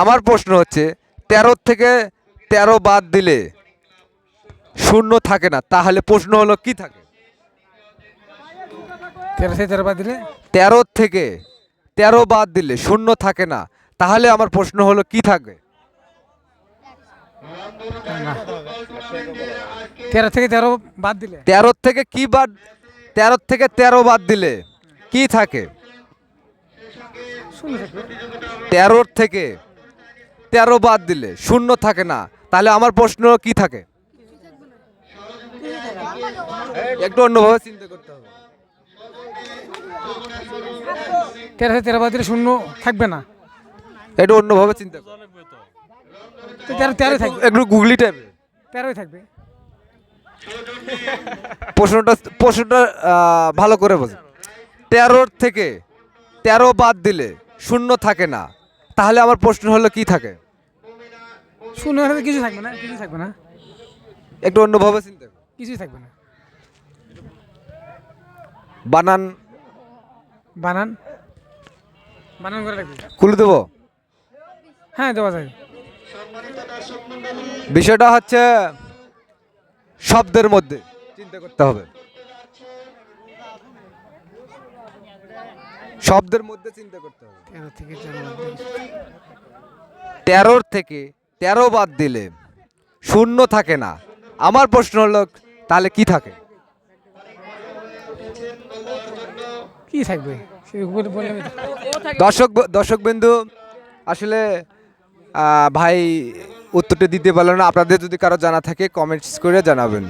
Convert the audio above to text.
আমার প্রশ্ন হচ্ছে তেরো থেকে তেরো বাদ দিলে শূন্য থাকে না তাহলে প্রশ্ন হলো কি থাকে? তেরো থেকে তেরো বাদ দিলে? তেরো থেকে তেরো বাদ দিলে শূন্য থাকে না তাহলে আমার প্রশ্ন হলো কি থাকবে? তেরো থেকে তেরো বাদ দিলে? তেরো থেকে কি বাদ তেরো থেকে তেরো বাদ দিলে কি থাকে? তেরোর থেকে তেরো বাদ দিলে শূন্য থাকে না। তাহলে আমার প্রশ্ন কি থাকে? একটু অন্যভাবে চিন্তা করতে হবে। তেরো তেরো বাদ দিলে শূন্য থাকবে না। একটু অন্যভাবে চিন্তা। তেরো তেরোই থাকবে। একটু গুগলি টাইপের তেরোই থাকবে। প্রশ্নটা প্রশ্নটা ভালো করে বোঝ। তেরোর থেকে তেরো বাদ দিলে শূন্য থাকে না। তাহলে আমার প্রশ্ন হলো কি থাকে? শূন্য থাকবে কিছু থাকবে না কিছু থাকবে না। একটু অন্যভাবে চিন্তা করো। কিছুই থাকবে না। বানান। বানান? বানান করে রাখবে খুলে দেবো? হ্যাঁ দেওয়া যায়। বিষয়টা হচ্ছে শব্দের মধ্যে চিন্তা করতে হবে। শব্দের মধ্যে চিন্তা করতে হবে। তেরো থেকে তেরোর থেকে তেরো বাদ দিলে শূন্য থাকে না। আমার প্রশ্ন হলো তাহলে কি থাকে? কি থাকবে? দর্শক দর্শক বিন্দু আসলে ভাই উত্তরটা দিতে পারল না। আপনাদের যদি কারও জানা থাকে কমেন্টস করে জানাবেন।